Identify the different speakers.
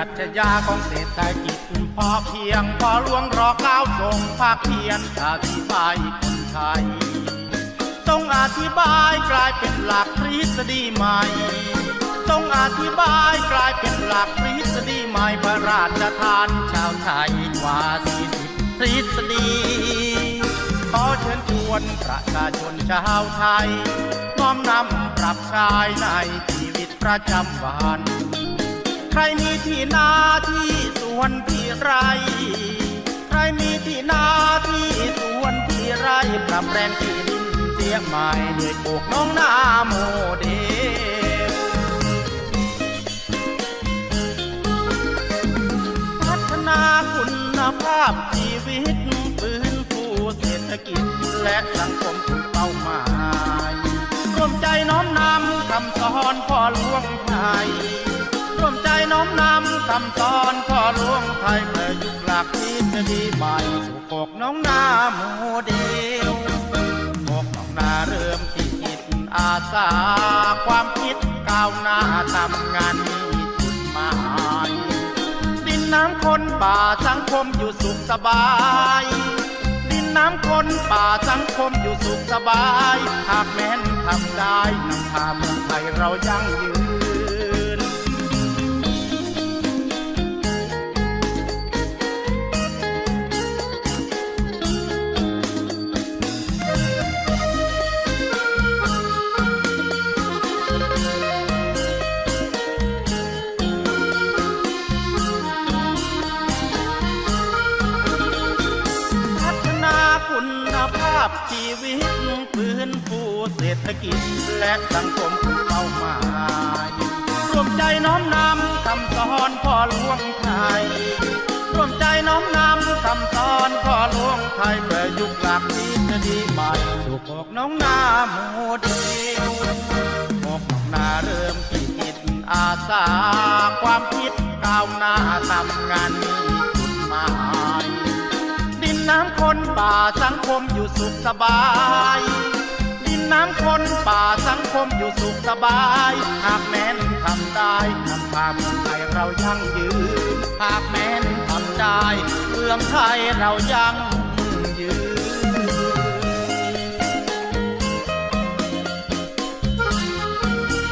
Speaker 1: รัชญาของเศรษฐกิจพอเพียงพอหลวงรอเก้าทรงภาคเพียรอธิบายคนไทยทรงอธิบายกลายเป็นหลักทฤษฎีใหม่ทรงอธิบายกลายเป็นหลักทฤษฎีใหม่พระราชทานชาวไทยกว่า40ทฤษฎีขอเชิญชวนประชาชนชาวไทยน้อมนำปรับใช้ในชีวิตประจำวัน ใครมีที่นาที่สวนที่ไรใครมีที่นาที่สวนที่ไรปรับแปลงที่ดินเสียใหม่ด้วยปลูกน้องนาโมเดลพัฒนาคุณภาพชีวิตฟื้นฟูเศรษฐกิจและสังคมถูกเป้าหมายร่วมใจน้อมนำคำสอนพ่อหลวงไทย วมใจน้อมนำคำสอนพ่อหลวงไทยประยุกต์หลักทฤษฎีใหม่สู่กกน้องนาโมเดลกกน้องนาเริ่มที่จิตอาสา ความคิดก้าวหน้าทำงานมีจุดหมายดินน้ำคนป่าสังคมอยู่สุขสบายดินน้ำคนป่าสังคมอยู่สุขสบาย หากแม้นทำได้นำพาเมืองไทยเรายั่งยืน คุณภาพชีวิตฟื้นฟูเศรษฐกิจ และสังคมเป้าหมายร่วมใจน้อมนำคำสอนพ่อหลวงไทยร่วมใจน้อมนำคำสอนพ่อหลวงไทยประยุกต์หลักทฤษฎีใหม่สู่พวกน้องนาโมเดลพวกน้องนาเริ่มที่จิตอาสาความคิดก้าวหน้าทำงานมีจุดหมาย คนป่าสังคมอยู่สุขสบาย ดินน้ำคนป่าสังคมอยู่สุขสบาย หากแม้นทำได้นำพาเมืองไทยเรายั่งยืน หากแม้นทำได้เมืองไทยเรายั่ง